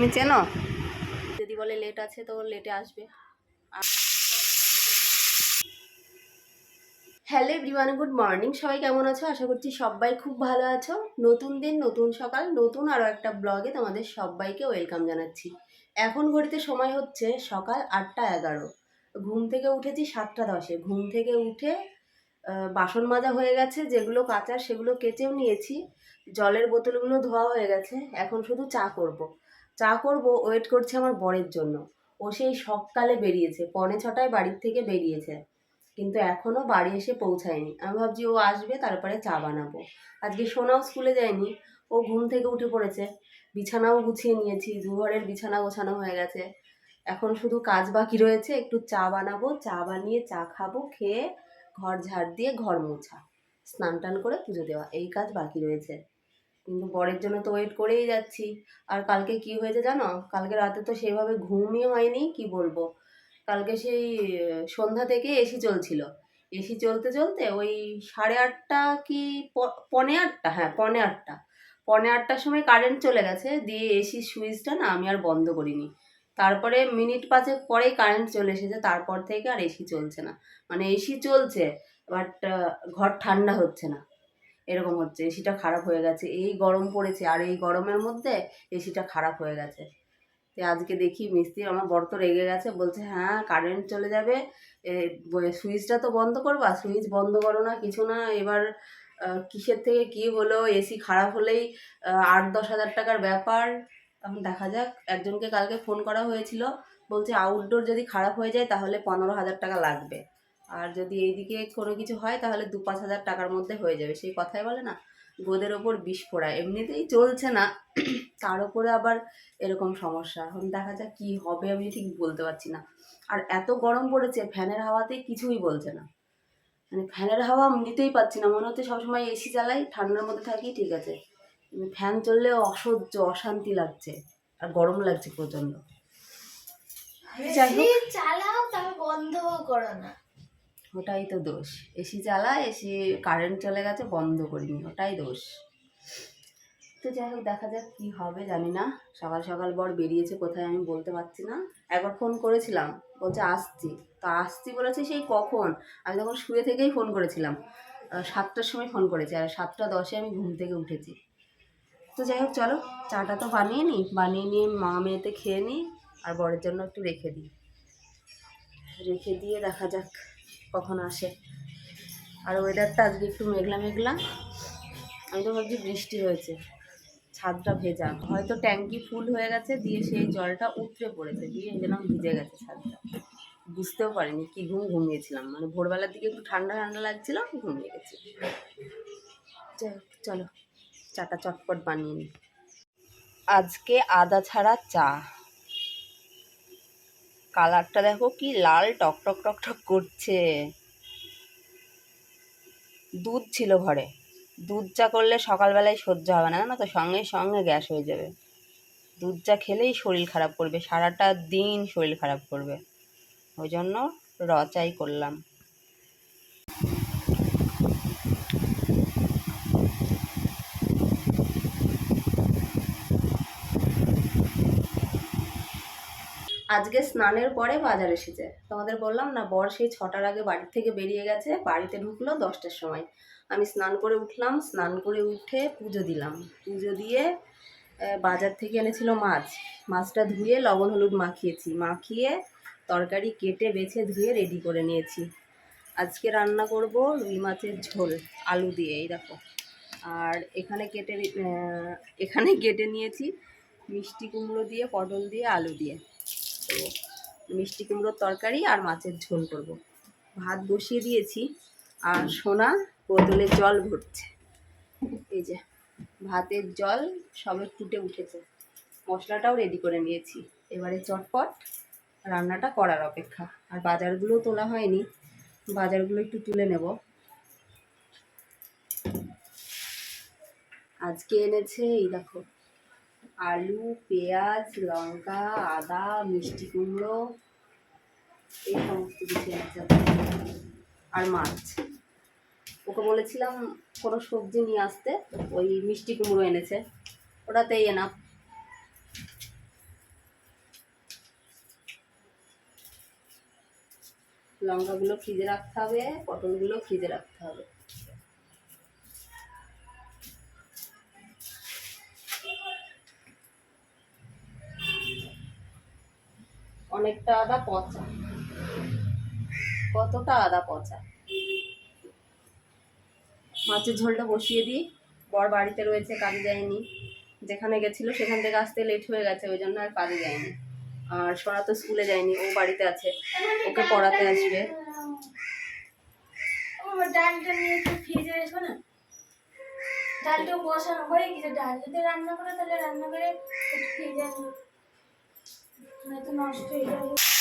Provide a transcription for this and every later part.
তুমি চেনো? যদি বলে লেট আছে তো লেটে আসবে। হ্যালো এভরিওয়ান গুড মর্নিং সবাই কেমন আছো? আশা করছি সবাই খুব ভালো আছো। নতুন দিন, নতুন সকাল, নতুন আরও একটা ব্লগে তোমাদের সবাইকে ওয়েলকাম জানাচ্ছি। এখন ঘড়িতে সময় হচ্ছে সকাল আটটা এগারো। ঘুম থেকে উঠেছি সাতটা দশে। ঘুম থেকে উঠে বাসন মাজা হয়ে গেছে, যেগুলো কাঁচা সেগুলো কেচেও নিয়েছি। জলের বোতলগুলো ধোয়া হয়ে গেছে। এখন শুধু চা করব। চা করব ওয়েট করছে আমার বরের জন্য। ও সেই সকালে বেরিয়েছে, পৌনে ছটায় বাড়ির থেকে বেরিয়েছে। কিন্তু এখনও বাড়ি এসে পৌঁছায়নি। আমি ভাবছি ও আসবে, তারপরে চা বানাবো। আজকে সোনাও স্কুলে যায়নি, ও ঘুম থেকে উঠে পড়েছে। বিছানাও গুছিয়ে নিয়েছি, দুঘরের বিছানা গোছানো হয়ে গেছে। এখন শুধু কাজ বাকি রয়েছে, একটু চা বানাবো, চা বানিয়ে চা খাব, খেয়ে ঘর ঝাড় দিয়ে ঘর মোছা, স্নান টান করে পুজো দেওয়া, এই কাজ বাকি রয়েছে। কিন্তু বরের জন্য তো ওয়েট করেই যাচ্ছি। আর কালকে কি হয়েছে জানো? কালকে রাতে তো সেভাবে ঘুমই হয়নি, কি বলব? কালকে সেই সন্ধ্যা থেকে এসি চলছিল। এসি চলতে চলতে ওই সাড়ে আটটা কি পৌনে আটটা? হ্যাঁ পনে আটটা। পনে আটটার সময় কারেন্ট চলে গেছে, দিয়ে এসির সুইচটা না আমি আর বন্ধ করিনি। তারপরে মিনিট পাঁচেক পরেই কারেন্ট চলে এসেছে, তারপর থেকে আর এসি চলছে না। মানে এসি চলছে বাট ঘর ঠান্ডা হচ্ছে না। এরকম হচ্ছে, এসিটা খারাপ হয়ে গেছে, এই গরম পড়েছে, আর এই গরমের মধ্যে এসিটা খারাপ হয়ে গেছে। তো আজকে দেখি মিস্ত্রি আমার বর তো রেগে গেছে, বলছে হ্যাঁ কারেন্ট চলে যাবে সুইচটা তো বন্ধ করবা সুইচ বন্ধ করো না, কিছু না, এবার কিসের থেকে কি হলো, এসি খারাপ হলেই আট, দশ হাজার টাকার ব্যাপার। এখন দেখা যাক, একজনকে কালকে ফোন করা হয়েছিল, বলছে আউটডোর যদি খারাপ হয়ে যায়, তাহলে পনেরো হাজার টাকা লাগবে। আর যদি এইদিকে কোনো কিছু হয়, তাহলে দু পাঁচ হাজার টাকার মধ্যে হয়ে যাবে। সেই কথাই বলে না, গোদের ওপর বিষ ফোড়া এমনিতেই চলছে না, তার উপরে আবার এরকম সমস্যা। এখন দেখা যাক কী হবে, আমি ঠিক বলতে পারছি না। আর এত গরম পড়েছে, ফ্যানের হাওয়াতে কিছুই বলছে না। মানে ফ্যানের হাওয়া নিতেই পাচ্ছি না, মনে হচ্ছে সবসময় এসি চালাই, ঠান্ডার মধ্যে থাকি, ঠিক আছে। ফ্যান চললে অসহ্য, অশান্তি লাগছে, আর গরম লাগছে প্রচণ্ড। চালাও তবে বন্ধ করো না। ওটাই তো দোষ। এসি চালা এসি কারেন্ট চলে গেছে, বন্ধ করিনি, ওটাই দোষ। তো যাই হোক, দেখা যাক কী হবে, জানি না। সকাল সকাল বর বেরিয়েছে কোথায় আমি বলতে পারছি না। একবার ফোন করেছিলাম, বলছে আসছি। তো আসছি বলেছে সেই কখন? আমি তখন শুয়ে থেকেই ফোন করেছিলাম। সাতটার সময় ফোন করেছি, আর সাতটা দশে আমি ঘুম থেকে উঠেছি। তো যাই হোক, চলো, চাটা তো বানিয়ে নিই। বানিয়ে নিয়ে মা মেয়েতে খেয়ে নিই, আর বরের জন্য একটু রেখে দিই। রেখে দিয়ে দেখা যাক কখন আসে। আর ওয়েদারটা আজকে একটু মেঘলা মেঘলা। আমি তো ভাবছি বৃষ্টি হয়েছে। ছাদটা ভেজা। হয়তো ট্যাঙ্কি ফুল হয়ে গেছে, দিয়ে সেই জলটা উতরে পড়েছে, দিয়ে যেন ভিজে গেছে ছাদটা। বুঝতেও পারিনি কি ঘুম ঘুমিয়েছিলাম। মানে ভোরবেলার দিকে একটু ঠান্ডা ঠান্ডা লাগছিল, ঘুমিয়ে গেছি। চলো। চাটা চটপট বানিয়ে নিই আজকে আদা ছাড়া চা। কালারটা দেখো কি লাল টক টক টক টক করছে। দুধ ছিল ঘরে। দুধ চা করলে সকালবেলায় সহ্য হবে না না তো? সঙ্গে সঙ্গে গ্যাস হয়ে যাবে। দুধ চা খেলেই শরীর খারাপ করবে, সারাটা দিন শরীর খারাপ করবে। ওই জন্য র চাই করলাম। আজকে স্নানের পরে বাজার এসেছে। তোমাদের বললাম না, বর সেই ছটার আগে বাড়ি থেকে বেরিয়ে গেছে, বাড়িতে ঢুকলো দশটার সময়। আমি স্নান করে উঠলাম, স্নান করে উঠে পুজো দিলাম। পুজো দিয়ে বাজার থেকে এনেছিল মাছ। মাছটা ধুয়ে লবণ হলুদ মাখিয়েছি। মাখিয়ে তরকারি কেটে বেছে ধুয়ে রেডি করে নিয়েছি। আজকে রান্না করব রুই মাছের ঝোল, আলু দিয়ে, এই দেখো। আর এখানে কেটে এখানে কেটে নিয়েছি মিষ্টি কুমড়ো দিয়ে, পটল দিয়ে, আলু দিয়ে। তো মিষ্টি কুমড়োর তরকারি আর মাছের ঝোল করব। ভাত বসিয়ে দিয়েছি আর সোনা বোতলে জল ভরছে। এই যে, ভাতের জল সবে ফুটে উঠেছে। মশলাটাও রেডি করে নিয়েছি। এবারে চটপট রান্নাটা করার অপেক্ষা। আর বাজারগুলো তোলা হয়নি। বাজারগুলো একটু তুলে নেব। আজকে এনেছে এই দেখো আলু, পেঁয়াজ, লঙ্কা, আদা, মিষ্টি কুমড়ো, এই সমস্ত কিছু একসাথে আর মাছ। ওকে বলেছিলাম কোনো সবজি নিয়ে আসতে ওই মিষ্টি কুমড়ো এনেছে। ওটাতেই এনা লঙ্কাগুলো ফ্রিজে রাখতে হবে, পটলগুলো ফ্রিজে রাখতে হবে। অনেকটা আদা পচা। কতটা আদা পচা? মাছের ঝোলটা বসিয়ে দিই। বর বাড়িতে রয়েছে, কাজে যায়নি। যেখানে গেছিল সেখান থেকে আসতে লেট হয়ে গেছে, ওই জন্য আর কাজে যায়নি। আর সোনা তো স্কুলে যায়নি, ও বাড়িতে আছে। ওকে পড়াতে আসবে। ডালটা নিয়ে একটু ফ্রিজে রেখো না। ডালটা বসানো, হয়ে গেছে ডাল। যদি রান্না করে তাহলে রান্না করে ফ্রিজে নয়তো নষ্ট হয়ে যাবে।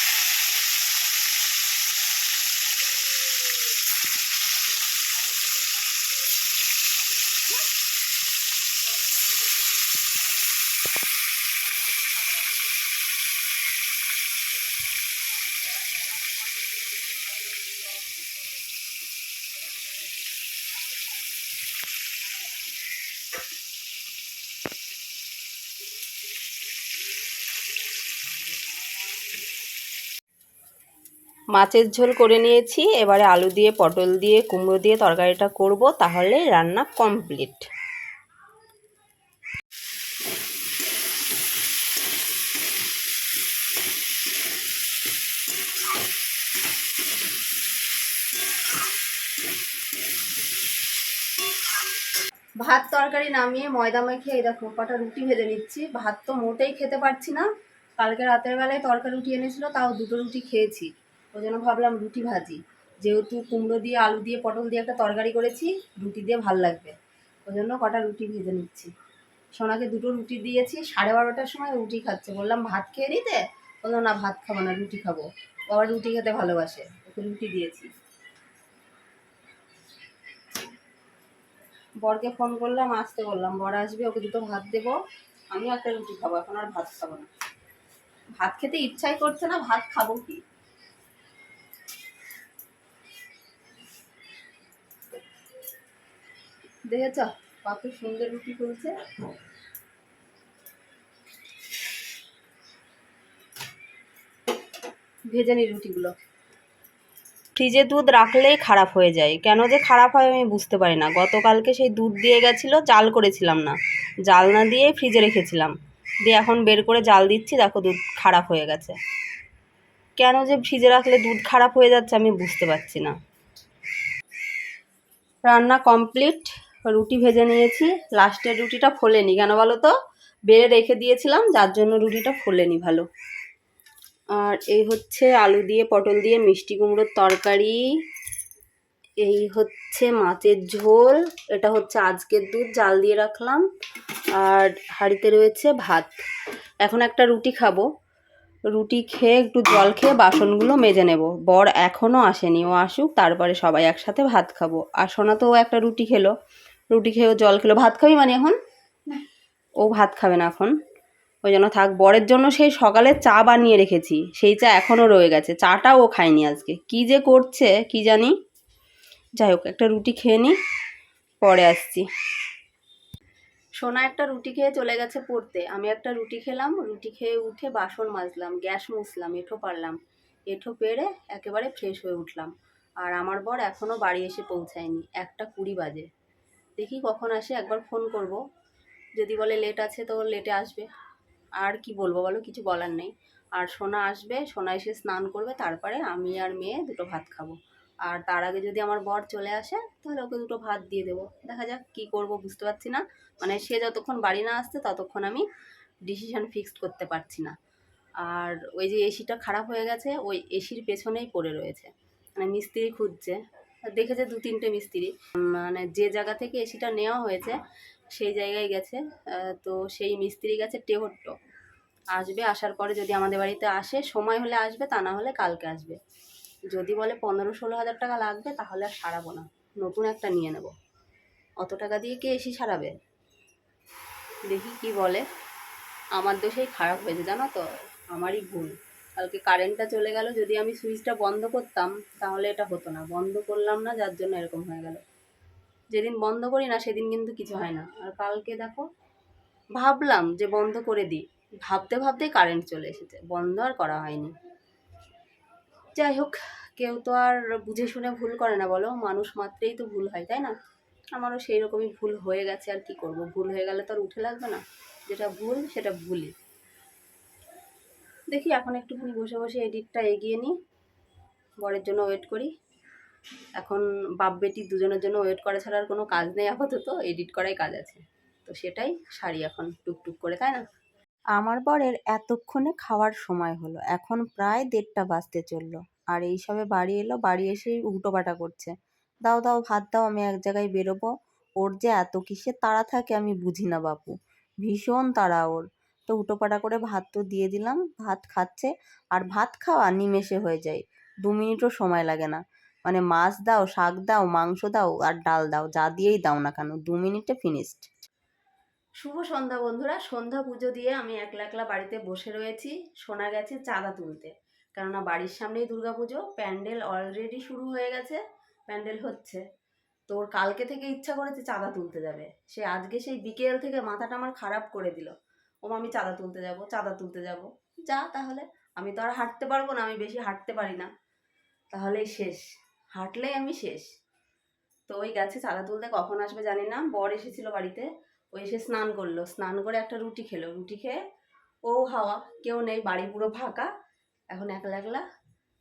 মাছের ঝোল করে নিয়েছি। এবারে আলু দিয়ে, পটল দিয়ে, কুমড়ো দিয়ে তরকারিটা করব, তাহলে রান্না কমপ্লিট। ভাত তরকারি নামিয়ে ময়দা মেখে, এই দেখো, কটা রুটি ভেজে নিচ্ছি। ভাত তো মোটেই খেতে পারছি না। কালকে রাতের বেলায় তরকারি রুটি এনেছিল, তাও দুটো রুটি খেয়েছি। ওই জন্য ভাবলাম রুটি ভাজি। যেহেতু কুমড়ো দিয়ে, আলু দিয়ে, পটল দিয়ে একটা তরকারি করেছি, রুটি দিয়ে ভালো লাগবে। ওই জন্য কটা রুটি ভেজে নিচ্ছি। সোনাকে দুটো রুটি দিয়েছি, সাড়ে বারোটার সময় রুটি খাচ্ছে। বললাম, ভাত খেয়ে নিতে? বলল, না, ভাত খাব না, রুটি খাব। আবার রুটি খেতে ভালোবাসে, ওকে রুটি দিয়েছি। বরকে ফোন করলাম, আসতে বললাম, বর আসবে, ওকে দুটো ভাত দেবো, আমিও একটা রুটি খাব, এখন আর ভাত খাব না। ভাত খেতে ইচ্ছাই করছে না, ভাত খাব কি? দেখেছ কত সুন্দর রুটি ফুলছে ভেজে নি রুটিগুলো। ফ্রিজে দুধ রাখলেই খারাপ হয়ে যায়। কেন যে খারাপ হয় আমি বুঝতে পারি না। গতকালকে সেই দুধ দিয়ে গেছিল, জাল করেছিলাম না। জাল না দিয়ে ফ্রিজে রেখেছিলাম। দিয়ে এখন বের করে জাল দিচ্ছি, দেখো দুধ খারাপ হয়ে গেছে। কেন যে ফ্রিজে রাখলে দুধ খারাপ হয়ে যাচ্ছে আমি বুঝতে পারছি না। রান্না কমপ্লিট। রুটি ভেজে নিয়েছি। লাস্টের রুটিটা ফোলেনি। কেন বলো তো? বেড়ে রেখে দিয়েছিলাম, যার জন্য রুটিটা ফোলেনি ভালো। আর এই হচ্ছে আলু দিয়ে, পটল দিয়ে মিষ্টি কুমড়োর তরকারি। এই হচ্ছে মাছের ঝোল। এটা হচ্ছে আজকের দুধ, জাল দিয়ে রাখলাম। আর হাঁড়িতে রয়েছে ভাত। এখন একটা রুটি খাব। রুটি খেয়ে একটু জল খেয়ে বাসনগুলো মেজে নেব। বর এখনও আসেনি। ও আসুক, তারপরে সবাই একসাথে ভাত খাব। আর সোনা তো ও একটা রুটি খেলো। রুটি খেয়েও জল খেলো। ভাত খাবি মানে এখন? ও ভাত খাবে না এখন। ওই জন্য থাক বরের জন্য সেই সকালে চা বানিয়ে রেখেছি। সেই চা এখনও রয়ে গেছে। চাটাও ও খায়নি আজকে। কি যে করছে কি জানি? যাই হোক একটা রুটি খেয়ে নিই পরে আসছি। সোনা একটা রুটি খেয়ে চলে গেছে পড়তে। আমি একটা রুটি খেলাম রুটি খেয়ে উঠে বাসন মাজলাম গ্যাস মুছলাম এঁঠো পারলাম। এঁঠো পেরে একেবারে ফ্রেশ হয়ে উঠলাম। আর আমার বর এখনও বাড়ি এসে পৌঁছায়নি। একটা কুড়ি বাজে। দেখি কখন আসে, একবার ফোন করব। যদি বলে লেট আছে তো লেটে আসবে। আর কি বলব বলো, কিছু বলার নেই। আর সোনা আসবে, সোনা এসে স্নান করবে, তারপরে আমি আর মেয়ে দুটো ভাত খাব। আর তার আগে যদি আমার বর চলে আসে, তাহলে ওকে দুটো ভাত দিয়ে দেবো। দেখা যাক কি করব, বুঝতে পারছি না। মানে সে যতক্ষণ বাড়ি না আসছে, ততক্ষণ আমি ডিসিশন ফিক্সড করতে পারছি না। আর ওই যে এসিটা খারাপ হয়ে গেছে, ওই এসির পেছনেই পড়ে রয়েছে। মানে মিস্ত্রি খুঁজছে। দেখেছে দু তিনটে মিস্ত্রি। মানে যে জায়গা থেকে এসিটা নেওয়া হয়েছে, সেই জায়গায় গেছে। তো সেই মিস্ত্রি গেছে টেহট্ট। আসবে, আসার পরে যদি আমাদের বাড়িতে আসে, সময় হলে আসবে, তা না হলে কালকে আসবে। যদি বলে পনেরো ষোলো হাজার টাকা লাগবে, তাহলে আর সারাবো না। নতুন একটা নিয়ে নেব। অত টাকা দিয়ে কে এসি সারাবে? দেখি কি বলে। আমার দোষেই খারাপ হয়েছে, জানো তো? আমারই ভুল। কালকে কারেন্টটা চলে গেল, যদি আমি সুইচটা বন্ধ করতাম, তাহলে এটা হতো না। বন্ধ করলাম না, যার জন্য এরকম হয়ে গেল। যেদিন বন্ধ করি না, সেদিন কিন্তু কিছু হয় না। আর কালকে দেখো, ভাবলাম যে বন্ধ করে দিই। ভাবতে ভাবতেই কারেন্ট চলে এসেছে। বন্ধ আর করা হয়নি। যাই হোক, কেউ তো আর বুঝে শুনে ভুল করে না বলো। মানুষ মাত্রেই তো ভুল হয়, তাই না? আমারও সেই রকমই ভুল হয়ে গেছে, আর কি করব? ভুল হয়ে গেলে তো আর উঠে লাগবে না। যেটা ভুল, সেটা ভুলই। দেখি এখন একটুখানি বসে বসে এডিটটা এগিয়ে নিই। বরের জন্য ওয়েট করি। এখন বাপ বেটি দুজনের জন্য ওয়েট করা ছাড়া আর কোনো কাজ নেই আপাতত, এডিট করাই কাজ আছে। তো সেটাই শাড়ি এখন টুকটুক করে, তাই না? আমার বরের এতক্ষণে খাওয়ার সময় হলো, এখন প্রায় দেড়টা বাজতে চলল। আর এই সবে বাড়ি এলো, বাড়ি এসেই উল্টোপাটা করছে। দাও দাও, ভাত দাও, আমি এক জায়গায় বেরোবো। ওর যে এত কিসের তাড়া থাকে আমি বুঝি না বাপু। ভীষণ তাড়া ওর। তো উটোপাটা করে ভাত তো দিয়ে দিলাম, ভাত খাচ্ছে আর ভাত খাওয়া নিমেষে হয়ে যায়, দু মিনিটও সময় লাগে না। মানে মাছ দাও, শাক দাও, মাংস দাও আর ডাল দাও, যা দিয়েই দাও না কেন, দু মিনিটে ফিনিশড শুভ সন্ধ্যা বন্ধুরা, সন্ধ্যা পুজো দিয়ে আমি একলা একলা বাড়িতে বসে রয়েছি শোনা গেছে চাঁদা তুলতে। কেননা বাড়ির সামনেই দুর্গা পুজো, প্যান্ডেল অলরেডি শুরু হয়ে গেছে, প্যান্ডেল হচ্ছে। তো ওর কালকে থেকে ইচ্ছা করেছে চাঁদা তুলতে যাবে। সে আজকে সেই বিকেল থেকে মাথাটা আমার খারাপ করে দিল। ও আমি চাঁদা তুলতে যাব, চাঁদা তুলতে যাব। যা, তাহলে আমি তো আর হাঁটতে পারব না, আমি বেশি হাঁটতে পারি না। তাহলেই শেষ। হাঁটলেই আমি শেষ। তো ওই গাছে চাঁদা তুলতে কখন আসবে জানি না। বর এসেছিল বাড়িতে। ও এসে স্নান করল। স্নান করে একটা রুটি খেলো। রুটি খেয়ে ও হাওয়া। কেউ নেই, বাড়ি পুরো ফাঁকা। এখন একলা একলা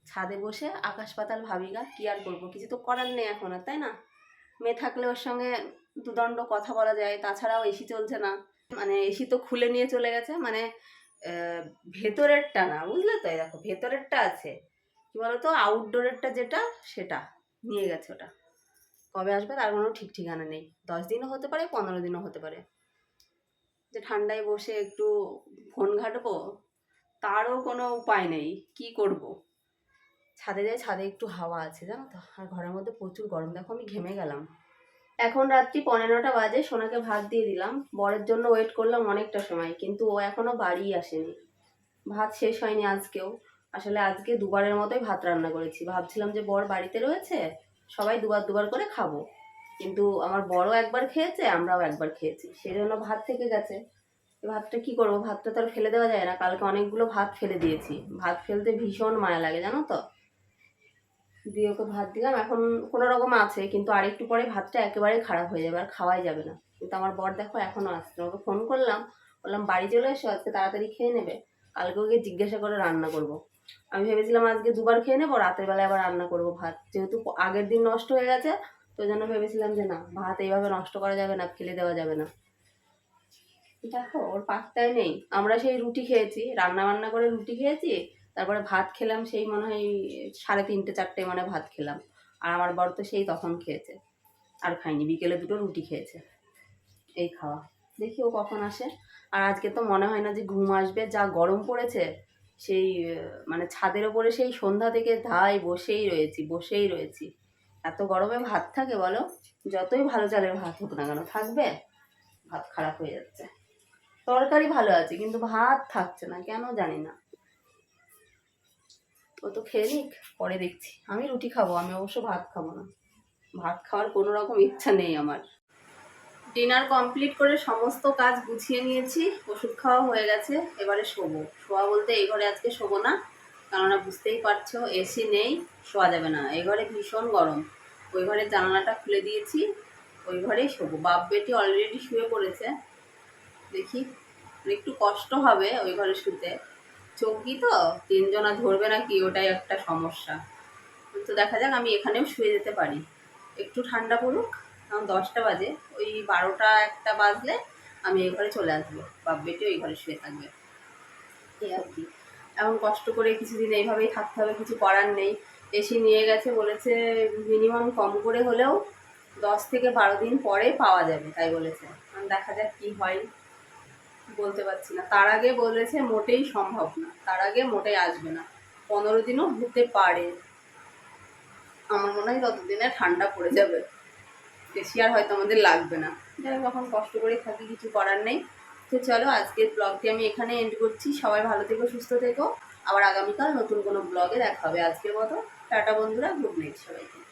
ছাদে বসে আকাশ পাতাল ভাবি, গা, কী আর করব? কিছু তো করার নেই এখন আর, তাই না? মেয়ে থাকলে ওর সঙ্গে দুদণ্ড কথা বলা যায়। তাছাড়াও এসি চলছে না। মানে এসি তো খুলে নিয়ে চলে গেছে মানে ভেতরেরটা না, বুঝলে তো? দেখো ভেতরেরটা আছে। কি বলতো? আউটডোরেরটা যেটা, সেটা, নিয়ে গেছে ওটা। কবে আসবে তার কোনো ঠিক ঠিকানা নেই। দশ দিনও হতে পারে, পনেরো দিনও হতে পারে। যে ঠান্ডায় বসে একটু ফোন ঘাটবো, তারও কোনো উপায় নেই। কি করব? ছাদে যাই ছাদে একটু হাওয়া আছে, জানো তো? আর ঘরের মধ্যে প্রচুর গরম। দেখো আমি ঘেমে গেলাম। এখন রাত্রি পনেরোটা বাজে, সোনাকে ভাত দিয়ে দিলাম। বরের জন্য ওয়েট করলাম অনেকটা সময়, কিন্তু ও এখনও বাড়ি আসেনি। ভাত শেষ হয়নি আজকেও। আসলে আজকে দুবারের মতোই ভাত রান্না করেছি। ভাবছিলাম যে বর বাড়িতে রয়েছে, সবাই দুবার দুবার করে খাব। কিন্তু আমার বড় একবার খেয়েছে, আমরাও একবার খেয়েছি। সেই জন্য ভাত থেকে গেছে। ভাতটা কি করব? ভাতটা তো আর ফেলে দেওয়া যায় না। কালকে অনেকগুলো ভাত ফেলে দিয়েছি। ভাত ফেলতে ভীষণ মায়া লাগে, জানো তো? দিয়ে ওকে ভাত দিলাম। এখন কোনো রকম আছে, কিন্তু আরেকটু পরে ভাতটা একেবারে খারাপ হয়ে যাবে, আর খাওয়াই যাবে না। কিন্তু আমার বর দেখো এখনও আসছে, ওকে ফোন করলাম। বললাম, বাড়ি চলে এসো, আজকে তাড়াতাড়ি খেয়ে নেবে? কালকে ওকে জিজ্ঞাসা করে রান্না করব। আমি ভেবেছিলাম আজকে দুবার খেয়ে নেব, রাতের বেলায় আবার রান্না করব ভাত। যেহেতু আগের দিন নষ্ট হয়ে গেছে, তো জন্য ভেবেছিলাম যে না, ভাত এইভাবে নষ্ট করা যাবে না, ফেলে দেওয়া যাবে না। দেখো, ওর পাত্তায় নেই। আমরা সেই রুটি খেয়েছি রান্না বান্না করে রুটি খেয়েছি তারপরে ভাত খেলাম, সেই মনে হয় সাড়ে তিনটে, চারটে মানে ভাত খেলাম। আর আমার বর তো সেই তখন খেয়েছে। আর খাইনি বিকেলে দুটো রুটি খেয়েছে। এই খাওয়া। দেখি ও কখন আসে। আর আজকে তো মনে হয় না যে ঘুম আসবে, যা গরম পড়েছে, সেই মানে ছাদের ওপরে সেই সন্ধ্যা থেকে ধাই বসেই রয়েছি বসেই রয়েছি। এত গরমে ভাত থাকে বলো? যতই ভালো চালের ভাত হোক না কেন, থাকবে। ভাত খারাপ হয়ে যাচ্ছে। তরকারি ভালো আছে, কিন্তু ভাত থাকছে না, কেন জানি না। ও তো খেয়ে নিক, পরে দেখছি। আমি রুটি খাব, আমি অবশ্য ভাত খাব না। ভাত খাওয়ার কোনো রকম ইচ্ছা নেই আমার। ডিনার কমপ্লিট করে সমস্ত কাজ গুছিয়ে নিয়েছি, ওষুধ খাওয়া হয়ে গেছে, এবারে শোবো। শোয়া বলতে এই ঘরে আজকে শোবো না, কেননা বুঝতেই পারছ এসি নেই, শোয়া যাবে না। এই ঘরে ভীষণ গরম। ওই ঘরের জানালাটা খুলে দিয়েছি, ওই ঘরেই শোবো। বাপ বেটি অলরেডি শুয়ে পড়েছে। দেখি একটু কষ্ট হবে ওই ঘরে শুতে। চৌকি তো, তিনজনা ধরবে না কি ওটাই একটা সমস্যা। তো দেখা যাক, আমি এখানেও শুয়ে যেতে পারি। একটু ঠান্ডা পড়ুক এখন দশটা বাজে। ওই বারোটা একটা বাজলে আমি এই ঘরে চলে আসব। বাপ বেটি ওই ঘরে শুয়ে থাকবে। এই আর কি। এখন কষ্ট করে কিছুদিন এইভাবেই থাকতে হবে, কিছু করার নেই। এসি নিয়ে গেছে, বলেছে মিনিমাম কম করে হলেও দশ থেকে বারো দিন পরে পাওয়া যাবে, তাই বলেছে। দেখা যাক কি হয়। বলতে পারছি না। তার আগে বলেছে মোটেই সম্ভব না। তার আগে মোটেই আসবে না। পনেরো দিনও হতে পারে। আমার মনে হয় ততদিনে ঠান্ডা পড়ে যাবে। বেশি আর হয়তো আমাদের লাগবে না। যাই হোক কষ্ট করে থাকি, কিছু করার নেই। তো চলো, আজকের ব্লগটি আমি এখানে এন্ড করছি। সবাই ভালো থেকো, সুস্থ থেকো। আবার আগামীকাল নতুন কোনো ব্লগে দেখা হবে। আজকের মতো টাটা বন্ধুরা গুড নাইট সবাইকে।